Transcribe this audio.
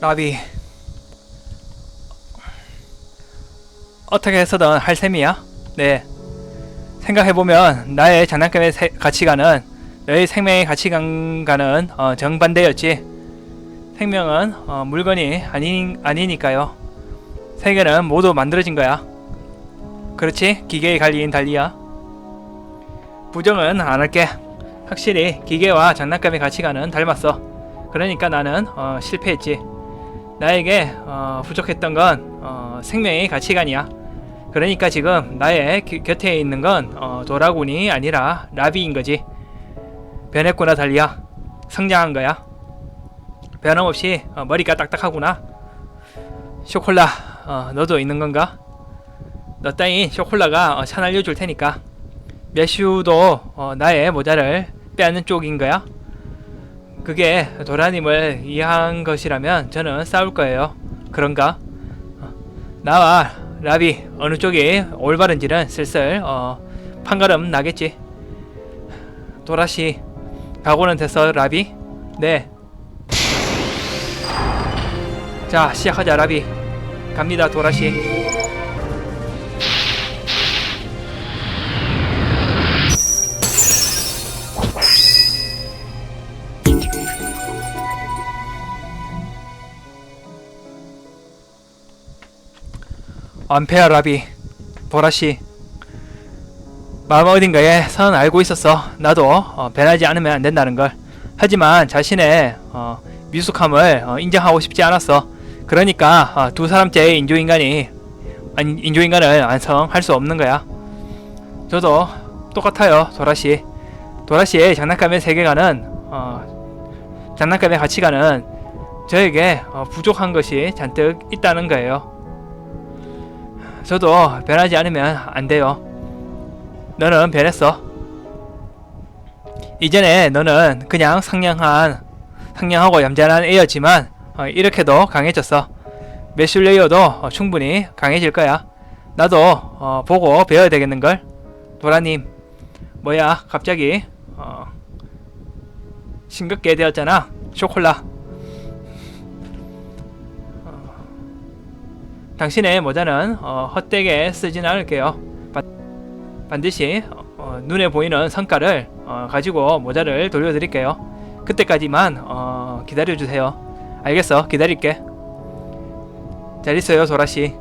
라비 어떻게 해서든 할 셈이야? 네. 생각해보면 나의 장난감의 세- 가치관은 너의 생명의 가치관과는 어, 정반대였지. 생명은 어, 물건이 아니, 아니니까요. 세계는 모두 만들어진 거야. 그렇지? 기계의 관리인 달리야. 부정은 안 할게. 확실히 기계와 장난감의 가치관은 닮았어 그러니까 나는 어, 실패했지 나에게 어, 부족했던 건 어, 생명의 가치관이야. 그러니까 지금 나의 기- 곁에 있는 건 어, 도라군이 아니라 라비인 거지. 변했구나 달리야. 성장한 거야. 변함없이 어, 머리가 딱딱하구나. 쇼콜라, 어, 너도 있는 건가? 너 따윈 쇼콜라가 어, 차 날려줄 테니까. 메슈도 어, 나의 모자를 빼앗는 쪽인 거야. 그게 도라님을 이해한 것이라면 저는 싸울 거예요. 그런가? 어, 나와 라비 어느 쪽이 올바른지는 슬슬 어, 판가름 나겠지. 도라씨 각오는 됐어 라비? 네. 자 시작하자 라비. 갑니다 도라씨. 안페아 라비 보라씨. 마음 어딘가에 선 알고 있었어. 나도 어, 변하지 않으면 안 된다는 걸. 하지만 자신의 어, 미숙함을 어, 인정하고 싶지 않았어. 그러니까 어, 두 사람째의 인조인간이 아니 인조인간을 완성할 수 없는 거야. 저도 똑같아요 도라씨. 도라씨의 장난감의 세계관은 어, 장난감의 가치관은 저에게 어, 부족한 것이 잔뜩 있다는 거예요 저도 변하지 않으면 안 돼요. 너는 변했어. 이전에 너는 그냥 상냥한, 상냥하고 얌전한 애였지만 어, 이렇게도 강해졌어. 메슐레이어도 어, 충분히 강해질 거야. 나도 어, 보고 배워야 되겠는 걸. 도라님, 뭐야? 갑자기 어, 싱겁게 되었잖아. 쇼콜라. 당신의 모자는 어, 헛되게 쓰진 않을게요. 반, 반드시 어, 눈에 보이는 성과를 어, 가지고 모자를 돌려드릴게요. 그때까지만 어, 기다려주세요. 알겠어, 기다릴게. 잘 있어요, 도라씨.